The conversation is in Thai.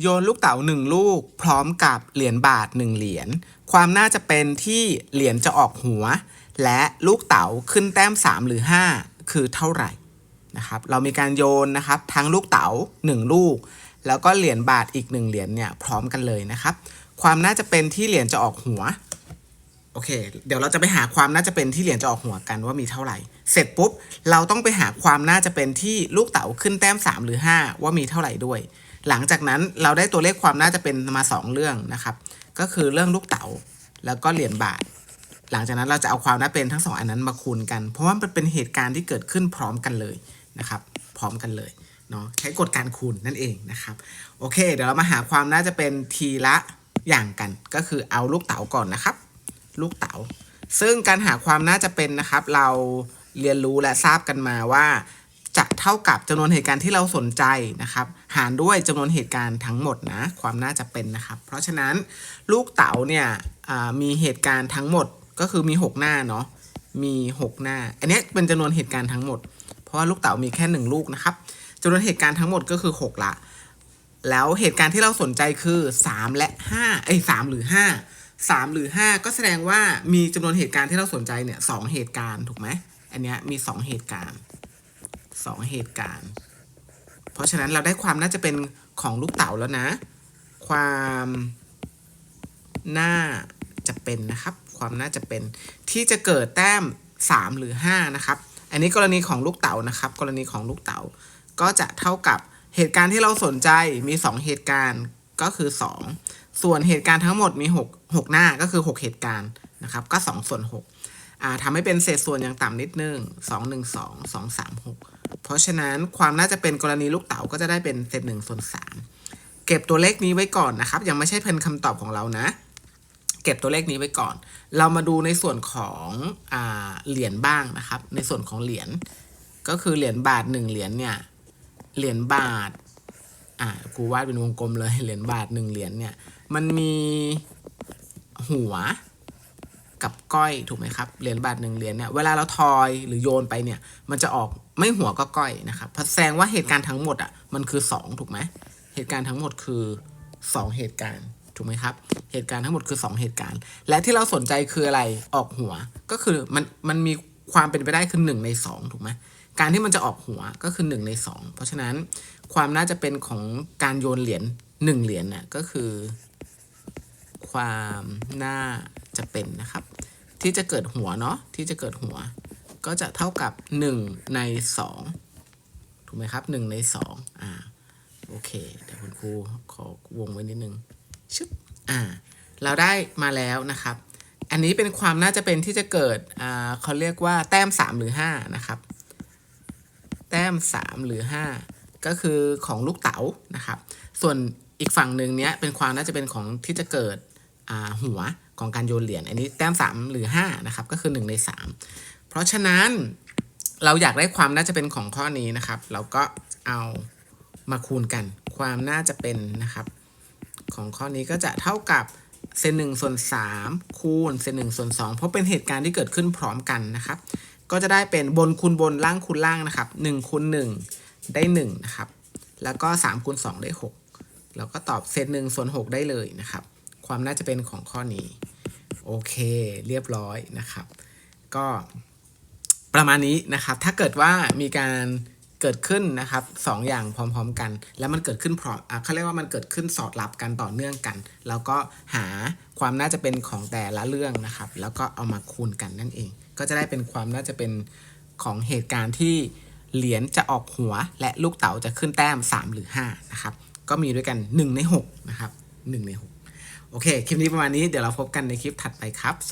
โยนลูกเต๋าหนึ่งลูก พร้อมกับเหรียญบาทหนึ่งเหรียญ ความน่าจะเป็นที่เหรียญจะออกหัว และลูกเต๋าขึ้นแต้ม 3 หรือ 5 คือเท่าไหร่นะครับเรามีการโยนนะครับทั้งลูกเต๋า1 ลูก แล้วก็เหรียญบาทอีก 1 เหรียญเนี่ยพร้อมกันเลยนะครับ ความน่าจะเป็นที่เหรียญจะออกหัวโอเค เดี๋ยวเราจะไปหาความน่าจะเป็นที่เหรียญจะออกหัวกันว่ามีเท่าไหร่ เสร็จปุ๊บเราต้องไปหาความน่าจะเป็นที่ลูกเต๋าขึ้นแต้ม 3 หรือ 5 ว่ามีเท่าไหร่ด้วย หลังจากนั้นเราได้ตัวเลขความน่าจะเป็นมา 2 เรื่องนะครับ ก็คือเรื่องลูกเต๋าแล้วก็เหรียญบาท หลังจากนั้นเราจะเอาความน่าเป็นทั้งสองอันนั้นมาคูณกัน เพราะว่ามันเป็นเหตุการณ์ที่เกิดขึ้นพร้อมกันเลยนะครับ พร้อมกันเลยเนาะใช้กฎการคูณนั่นเองนะครับ โอเค เดี๋ยวเรามาหาความน่าจะเป็นทีละอย่างกัน ก็คือเอาลูกเต๋าก่อนนะครับ ลูกเต๋าซึ่งการหาความน่าจะเป็นนะครับ เราเรียนรู้และทราบกันมาว่า เท่ากับจำนวนเหตุการณ์ที่เราสนใจนะครับ หารด้วยจำนวนเหตุการณ์ทั้งหมดนะ ความน่าจะเป็นนะครับ เพราะฉะนั้นลูกเต๋าเนี่ยมีเหตุการณ์ทั้งหมดก็คือมี 6 หน้าเนาะมี 6 หน้า อันนี้เป็นจำนวนเหตุการณ์ทั้งหมด เพราะว่าลูกเต๋ามีแค่ 1 ลูกนะครับจำนวนเหตุการณ์ทั้งหมดก็คือ 6 ละ แล้วเหตุการณ์ที่เราสนใจคือ 3 และ5เอ้ย3หรือ 5 3 หรือ 5 ก็แสดงว่ามีจำนวนเหตุการณ์ที่เราสนใจเนี่ยสเหตุการณ์ถูกไหมอันนี้มี 2 เหตุการณ์ 2 เหตุการณ์ เพราะฉะนั้นเราได้ความน่าจะเป็นของลูกเต๋าแล้วนะ ความน่าจะเป็นนะครับ ความน่าจะเป็นที่จะเกิดแต้ม 3 หรือ 5 นะครับ อันนี้กรณีของลูกเต๋านะครับ กรณีของลูกเต๋าก็จะเท่ากับเหตุการณ์ที่เราสนใจมี 2 เหตุการณ์ก็คือ 2 ส่วนเหตุการณ์ทั้งหมดมี 6 6 หน้าก็คือ 6 เหตุการณ์นะครับ ก็ 2 ส่วน6อ่าทำให้เป็นเศษส่วนอย่างต่ำนิดนึง 2 1 2 2 3 6 เพราะฉะนั้นความน่าจะเป็นกรณีลูกเต๋าก็จะได้เป็นเศษ1ส่วน3เก็บตัวเลขนี้ไว้ก่อนนะครับ ยังไม่ใช่เป็นคำตอบของเรานะ เก็บตัวเลขนี้ไว้ก่อน เรามาดูในส่วนของอเหรียญบ้างนะครับ ในส่วนของเหรียญก็คือเหรียญบาทหนึ่งเหรียญเนี่ยเหรียญบาทอ่ากูวาดเป็นวงกลมเลยเหรียญบาทหนึ่งเหรียญเนี่ย มันมีหัวกับก้อยถูกไหมครับเหรียญบาทหนึ่งเหรียญเนี่ยเวลาเราทอยหรือโยนไปเนี่ย มันจะออก ไม่หัวก็ก้อยนะครับแสดงว่าเหตุการณ์ทั้งหมดอะมันคือสองถูกไหมเหตุการณ์ทั้งหมดคือสองเหตุการณ์ถูกไหมครับ เหตุการณ์ทั้งหมดคือสองเหตุการณ์ และที่เราสนใจคืออะไรออกหัวก็คือมันมันมีความเป็นไปได้คือหนึ่งในสองถูกไหมการที่มันจะออกหัวก็คือ1ใน2เพราะฉะนั้นความน่าจะเป็นของการโยนเหรียญ1เหรียญเนี่ยก็คือ ความน่าจะเป็นนะครับ ที่จะเกิดหัวเนาะที่จะเกิดหัว ก็จะเท่ากับ 1 ใน 2 ถูกไหมครับ 1 ใน 2 อ่า โอเค เดี๋ยวคุณครูขอวงไว้นิดนึงชึบอ่า เราได้มาแล้วนะครับ อันนี้เป็นความน่าจะเป็นที่จะเกิด อ่าเขาเรียกว่าแต้ม 3 หรือ 5 นะครับ แต้ม 3 หรือ 5 ก็คือของลูกเต๋านะครับ ส่วนอีกฝั่งหนึ่งเนี้ยเป็นความน่าจะเป็นของที่จะเกิดอ่าหัวของการโยนเหรียญอันนี้แต้ม 3 หรือ 5 นะครับ ก็คือ 1 ใน 3 ราะฉะนั้นเราอยากได้ความน่าจะเป็นของข้อนี้นะครับ เราก็เอามาคูณกัน ความน่าจะเป็นนะครับ ของข้อนี้ก็จะเท่ากับเศษหนึ่งส่วนสามคูณเศษหนึ่งส่วนสองเพราะเป็นเหตุการณ์ที่เกิดขึ้นพร้อมกันนะครับ ก็จะได้เป็นบนคูณบนล่างคูณล่างนะครับ1คูณ1ได้1นะครับ แล้วก็3คูณ2ได้6แล้วก็ตอบเศษ1ส่วน6ได้เลยนะครับ ความน่าจะเป็นของข้อนี้ โอเค เรียบร้อยนะครับ ก็ ประมาณนี้นะครับ ถ้าเกิดว่ามีการเกิดขึ้นนะครับสองอย่างพร้อมๆกัน แล้วมันเกิดขึ้นพร้อมอะเขาเรียกว่ามันเกิดขึ้นสอดรับกันต่อเนื่องกัน แล้วก็หาความน่าจะเป็นของแต่ละเรื่องนะครับ แล้วก็เอามาคูณกันนั่นเอง ก็จะได้เป็นความน่าจะเป็นของเหตุการณ์ที่เหรียญจะออกหัวและลูกเต๋าจะขึ้นแต้ม 3 หรือ5นะครับก็มีด้วยกัน 1 ใน6นะครับ1ใน 6 โอเค คลิปนี้ประมาณนี้เดี๋ยวเราพบกันในคลิปถัดไปครับ